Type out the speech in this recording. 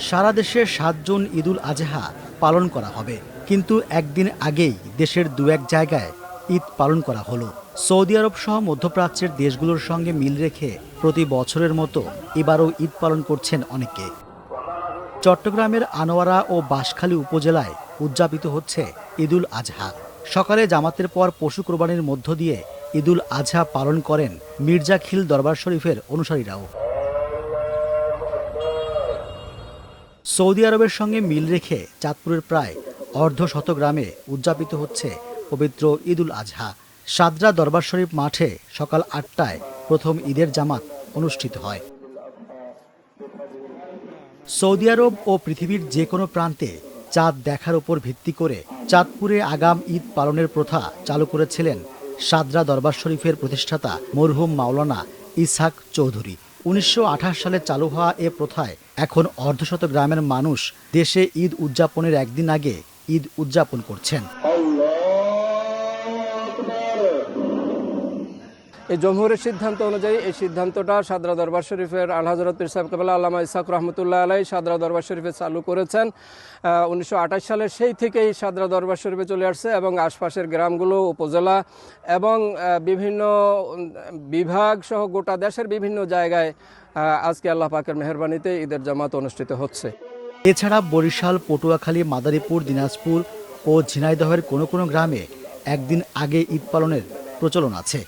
সারা দেশে সাত জুন ঈদুল আজহা পালন করা হবে। কিন্তু একদিন আগেই দেশের দু এক জায়গায় ঈদ পালন করা হলো। সৌদি আরব সহ মধ্যপ্রাচ্যের দেশগুলোর সঙ্গে মিল রেখে প্রতি বছরের মতো এবারও ঈদ পালন করছেন অনেকে। চট্টগ্রামের আনোয়ারা ও বাঁশখালী উপজেলায় উদযাপিত হচ্ছে ঈদুল আজহা। সকালে জামাতের পর পশু কোরবানির মধ্য দিয়ে ঈদুল আজহা পালন করেন মির্জা খিল দরবার শরীফের অনুসারীরাও। সৌদি আরবের সঙ্গে মিল রেখে চাঁদপুরের প্রায় অর্ধ শত গ্রামে উদযাপিত হচ্ছে পবিত্র ঈদুল আজহা। সাদরা দরবার শরীফ মাঠে সকাল আটটায় প্রথম ঈদের জামাত অনুষ্ঠিত হয়। সৌদি আরব ও পৃথিবীর যে কোনো প্রান্তে চাঁদ দেখার উপর ভিত্তি করে চাঁদপুরে আগাম ঈদ পালনের প্রথা চালু করেছিলেন সাদরা দরবার শরীফের প্রতিষ্ঠাতা মরহুম মাওলানা ইসহাক চৌধুরী। উনিশশো আঠাশ সালে চালু হওয়া এ প্রথায় এখন অর্ধশত গ্রামের মানুষ দেশে ঈদ উদযাপনের একদিন আগে ঈদ উদযাপন করছেন। এই জমহুরের সিদ্ধান্ত অনুযায়ী এই সিদ্ধান্তটা সাদরা দরবার শরীফের আল হজরত পীর সাহেব কাবলা আল্লামা ইসাক রহমতুল্লাহ আলাই সাদরা দরবার শরীফে চালু করেছেন। উনিশশো সালের সেই থেকেই সাদরা দরবার শরীফে চলে আসছে এবং আশপাশের গ্রামগুলো, উপজেলা এবং বিভিন্ন বিভাগ সহ গোটা দেশের বিভিন্ন জায়গায় আজকে আল্লাহ পাকের মেহরবানিতে ঈদের জামাত অনুষ্ঠিত হচ্ছে। এছাড়া বরিশাল, পটুয়াখালী, মাদারীপুর, দিনাজপুর ও ঝিনাইদহের কোনো কোনো গ্রামে একদিন আগে ঈদ পালনের প্রচলন আছে।